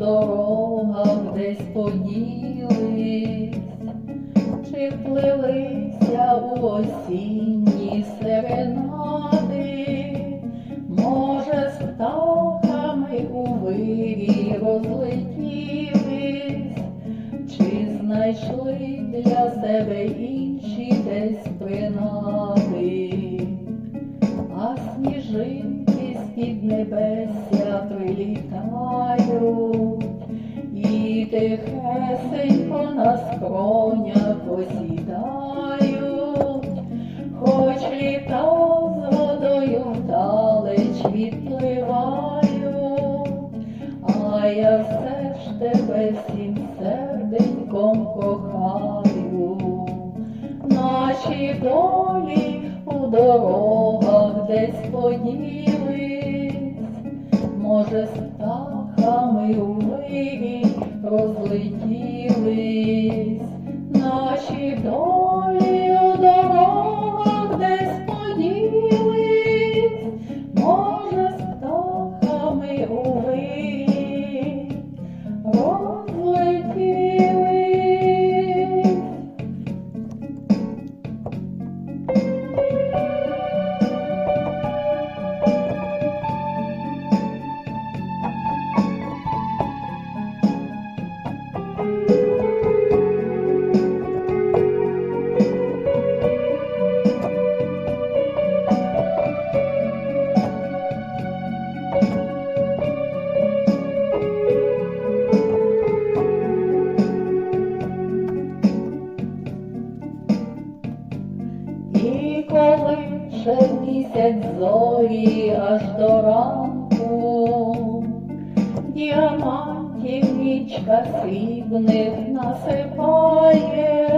дорогах десь поділись, чи вплилися у осінні серенади, може, з птахами у вирі розлетілись, чи знайшли для себе інші десь принади, з-під небесся прилітають, і тихесенько на скронях осідають, хоч літа з водою вдалеч відпливають, а я все ж тебе всім серденьком кохаю, наші долі у дорогах десь поділись, може, з птахами у коли ще місяць зорі аж до ранку, діамантів нічка срібних насипає,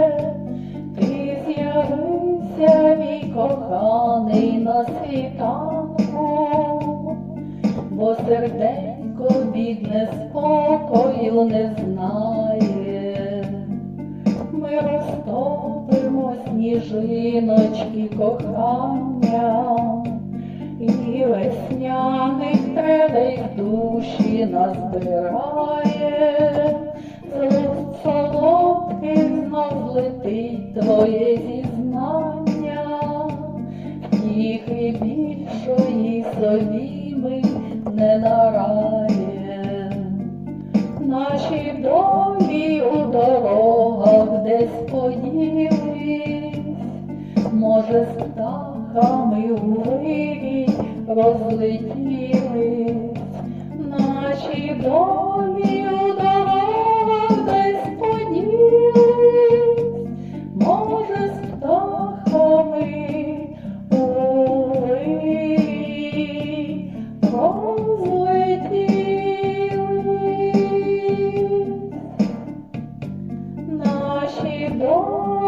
ти з'явився, мій коханий на світанку, бо серденько бідне спокою не знає. Ми розтопимо сніжиночки кохання, і весняних трелей душі назбирає, з солодких знов летить твоє зізнання, тіхи більшої собі розлетіли. Наші долі у дорогах десь поділись, може, з птахами ули розлетіли. Наші домі.